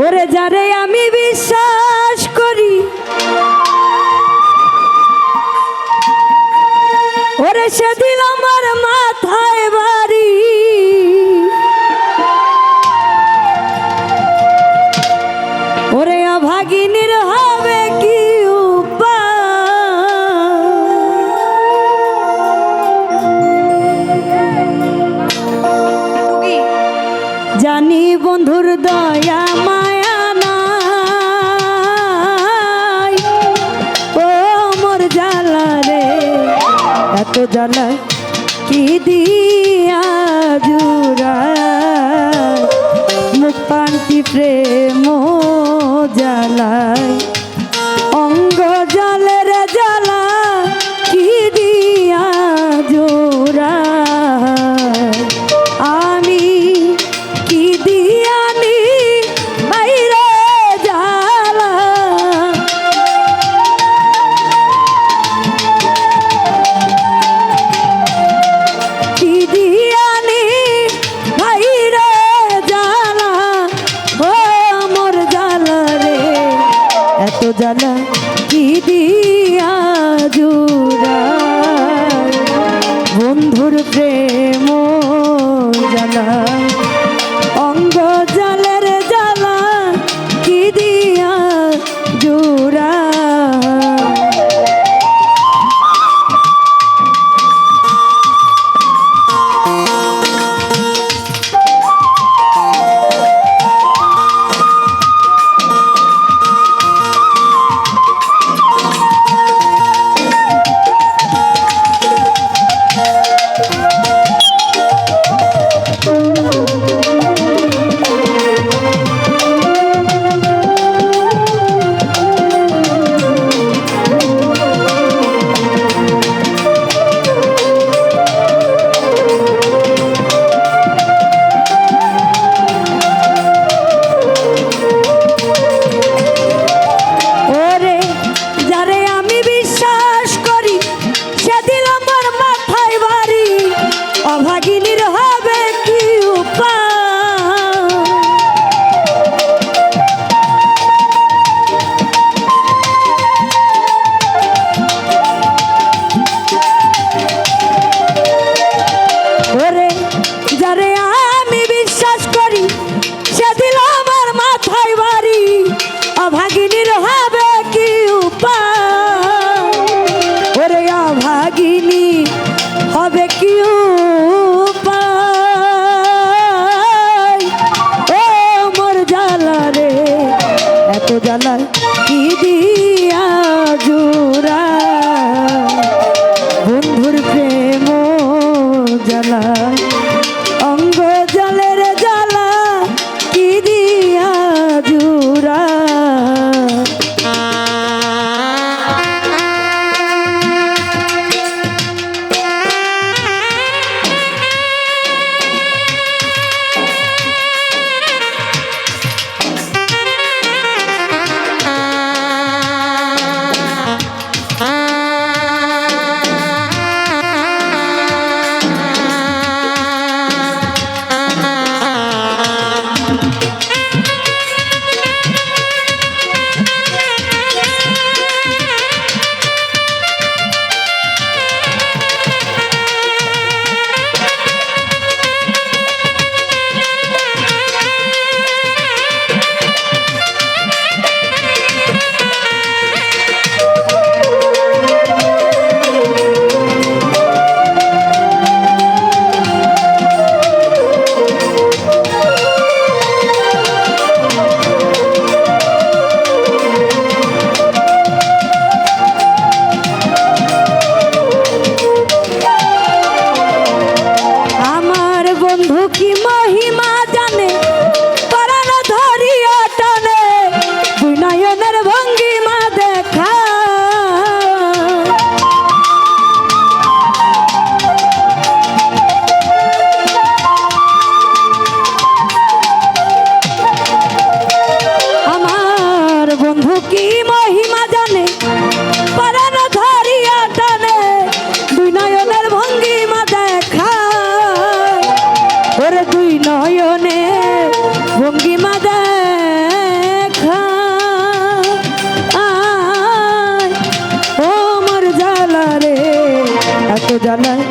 ওরে যারে এত জ্বালা কি দিয়া জুড়া la la dalam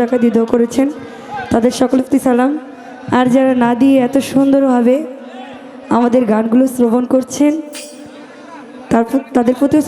টাকা দিয়ে দোয়া করেছেন। তাদের সকলকে সালাম। আর যারা না দিয়ে এত সুন্দরভাবে আমাদের গানগুলো শ্রবণ করছেন তারপর তাদের প্রতিও